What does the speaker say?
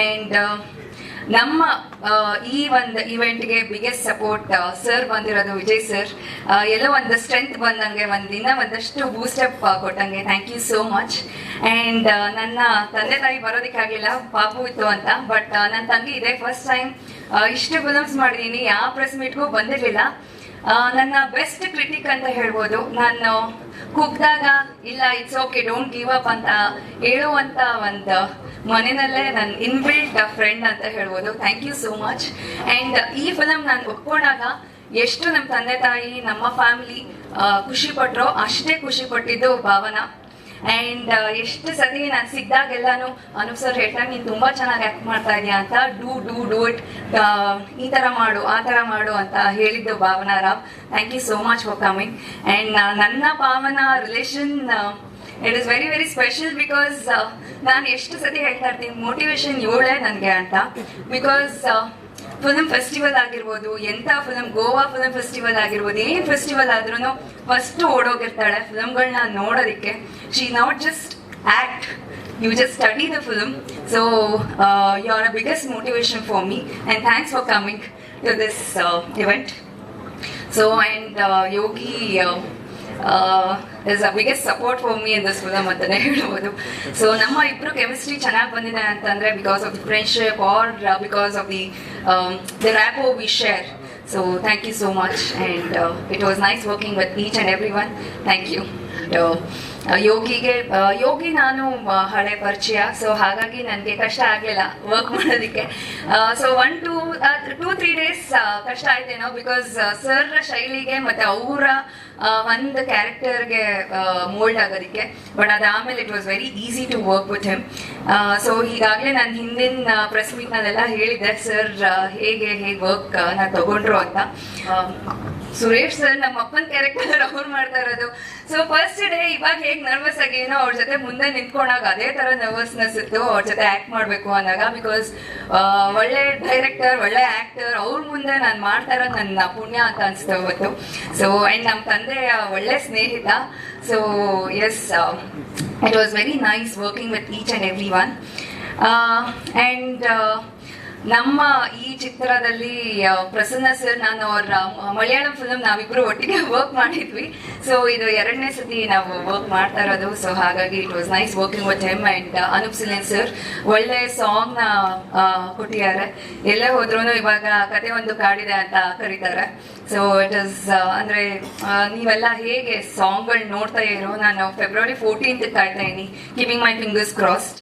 And ನಮ್ಮ ಈ ಒಂದು ಇವೆಂಟ್ಗೆ ಬಿಗ್ಗೆಸ್ಟ್ ಸಪೋರ್ಟ್ ಸರ್ ಬಂದಿರೋದು ವಿಜಯ್ ಸರ್ ಎಲ್ಲೋ ಒಂದು ಸ್ಟ್ರೆಂತ್ ಬಂದಂಗೆ ಒಂದು ದಿನ ಒಂದಷ್ಟು ಬೂಸ್ಟಪ್ ಕೊಟ್ಟಂಗೆ. Thank you so much and ನನ್ನ ತಂದೆ ತಾಯಿ ಬರೋದಕ್ಕಾಗಿಲ್ಲ ಪಾಪು ಇತ್ತು ಅಂತ. ಬಟ್ ನನ್ನ ತಂಗಿ ಇದೆ ಫಸ್ಟ್ ಟೈಮ್ ಇಷ್ಟು ಫಿಲಮ್ಸ್ ಮಾಡಿದ್ದೀನಿ ಯಾವ ಪ್ರೆಸ್ ಮೀಟ್ಗೂ ಬಂದಿರಲಿಲ್ಲ. ನನ್ನ ಬೆಸ್ಟ್ ಕ್ರಿಟಿಕ್ ಅಂತ ಹೇಳ್ಬೋದು. ನಾನು ಕುಗ್ದಾಗ, ಇಲ್ಲ it's okay don't give up ಅಂತ ಹೇಳುವಂತ ಒಂದು ಮನೆಯಲ್ಲೇ ನನ್ನ ಇನ್ಬಿಲ್ಟ್ ಫ್ರೆಂಡ್ ಅಂತ ಹೇಳ್ಬೋದು. Thank you so much and ಈ ಫಿಲಮ್ ನಾನು ಒಪ್ಕೊಂಡಾಗ ಎಷ್ಟು ನಮ್ಮ ತಂದೆ ತಾಯಿ, ನಮ್ಮ ಫ್ಯಾಮಿಲಿ ಖುಷಿ ಪಟ್ರೋ ಅಷ್ಟೇ ಖುಷಿ ಪಟ್ಟಿದ್ದು ಭಾವನಾ. ಆ್ಯಂಡ್ ಎಷ್ಟು ಸತಿ ನಾನು ಸಿಕ್ಕಿದಾಗೆಲ್ಲಾನು ಅನುಪ್ ಸರ್ ಹೇಳ್ತಾರೆ, ನೀನು ತುಂಬಾ ಚೆನ್ನಾಗಿ ಆ್ಯಕ್ಟ್ ಮಾಡ್ತಾ ಇದೀಯ ಅಂತ, ಡೂ ಡೂ ಡೂ ಇಟ್ ಈ ತರ ಮಾಡು, ಆ ಥರ ಮಾಡು ಅಂತ ಹೇಳಿದ್ದು Bhavana Rao. Thank you so much for coming and ನನ್ನ Bhavana relation it is very very special because ನಾನು ಎಷ್ಟು ಸತಿ ಹೇಳ್ತಾ ಇರ್ತೀನಿ ಮೋಟಿವೇಶನ್ ಇವಳೇ ನನಗೆ ಅಂತ. ಬಿಕಾಸ್ ಫಿಲ್ಮ್ ಫೆಸ್ಟಿವಲ್ ಆಗಿರ್ಬೋದು, ಎಂಥ ಫಿಲಂ ಗೋವಾ ಫಿಲಂ ಫೆಸ್ಟಿವಲ್ ಆಗಿರ್ಬೋದು, ಏನ್ ಫೆಸ್ಟಿವಲ್ ಆದ್ರೂ ಫಸ್ಟ್ ಓಡೋಗಿರ್ತಾಳೆ ಫಿಲ್ಮ್ಗಳನ್ನ ನೋಡೋದಕ್ಕೆ. She not just act you just study the film so you are a biggest motivation for me and thanks for coming to this event so and Yogi is a biggest support for me in this film ಅಂತಾನೆ ಹೇಳ್ಬೋದು. So ನಮ್ಮ ಇಬ್ರು chemistry ಚೆನ್ನಾಗಿ ಬಂದಿದೆ ಅಂತಂದ್ರೆ because of the friendship or because of the the rapport we share so thank you so much and it was nice working with each and every one thank you ಯೋಗಿಗೆ Yogi ನಾನು ಹಳೆ ಪರಿಚಯ. So ಹಾಗಾಗಿ ನನಗೆ ಕಷ್ಟ ಆಗಲಿಲ್ಲ ವರ್ಕ್ ಮಾಡೋದಕ್ಕೆ. So one two two three days ಕಷ್ಟ ಆಯ್ತೇನೋ ಬಿಕಾಸ್ ಸರ್ ಶೈಲಿಗೆ ಮತ್ತೆ ಅವರ ಒಂದು ಕ್ಯಾರೆಕ್ಟರ್ಗೆ ಮೋಲ್ಡ್ ಆಗೋದಕ್ಕೆ. ಬಟ್ ಅದಾದಮೇಲೆ it was very easy to work with him so ಈಗಾಗಲೇ ನಾನು ಹಿಂದಿನ ಪ್ರೆಸ್ ಮೀಟ್ನಲ್ಲೆಲ್ಲ ಹೇಳಿದ್ದೆ. ಸರ್ ಹೇಗೆ ಹೇಗೆ ವರ್ಕ್ ನಾನು ತಗೊಂಡ್ರು ಅಂತ. ಸುರೇಶ್ ಸರ್ ನಮ್ಮ ಅಪ್ಪನ ಕ್ಯಾರೆಕ್ಟರ್ ಅವ್ರು ಮಾಡ್ತಾ ಇರೋದು. ಸೊ ಫಸ್ಟ್ ಡೇ ಇವಾಗ ಹೇಗ್ ನರ್ವಸ್ ಆಗಿ ಏನೋ ಅವ್ರ ಜೊತೆ ಮುಂದೆ ನಿಂತ್ಕೊಂಡಾಗ ಅದೇ ತರ ನರ್ವಸ್ನೆಸ್ ಇತ್ತು, ಅವ್ರ ಜೊತೆ ಆಕ್ಟ್ ಮಾಡ್ಬೇಕು ಅಂದಾಗ ಬಿಕಾಸ್ ಒಳ್ಳೆ ಡೈರೆಕ್ಟರ್ ಒಳ್ಳೆ ಆಕ್ಟರ್ ಅವ್ರ ಮುಂದೆ ನಾನು ಮಾಡ್ತಾ ಇರೋದು ನನ್ನ ಪುಣ್ಯ ಅಂತ ಅನ್ಸ್ತು ಅವತ್ತು. ಸೊ ಅಂಡ್ ನಮ್ಮ ತಂದೆಯ ಒಳ್ಳೆ ಸ್ನೇಹಿತ. So yes it was very nice working with each and every one and ನಮ್ಮ ಈ ಚಿತ್ರದಲ್ಲಿ ಪ್ರಸನ್ನ ಸರ್ ನಾನು ಅವರ ಮಲಯಾಳಂ ಫಿಲ್ಮ್ ನಾವಿಬ್ರು ಒಟ್ಟಿಗೆ ವರ್ಕ್ ಮಾಡಿದ್ವಿ. ಸೊ ಇದು ಎರಡನೇ ಸತಿ ನಾವು ವರ್ಕ್ ಮಾಡ್ತಾ ಇರೋದು. ಸೊ ಹಾಗಾಗಿ it was nice working with him and Anoop Seelin sir ಒಳ್ಳೆ ಸಾಂಗ್ನ ಕೊಟ್ಟಿದ್ದಾರೆ. ಎಲ್ಲೇ ಹೋದ್ರು ಇವಾಗ ಕತೆ ಒಂದು ಕಾಡಿದೆ ಅಂತ ಕರೀತಾರೆ. ಸೊ ಇಟ್ ಇಸ್ ಅಂದ್ರೆ ನೀವೆಲ್ಲ ಹೇಗೆ ಸಾಂಗ್ಗಳು ನೋಡ್ತಾ ಇರೋ? ನಾನು ಫೆಬ್ರವರಿ ಫೋರ್ಟೀನ್ತ್ ಕಾಯ್ತಾ ಇದ್ದೀನಿ. ಕೀಪಿಂಗ್ ಮೈ ಫಿಂಗರ್ಸ್ ಕ್ರಾಸ್ಡ್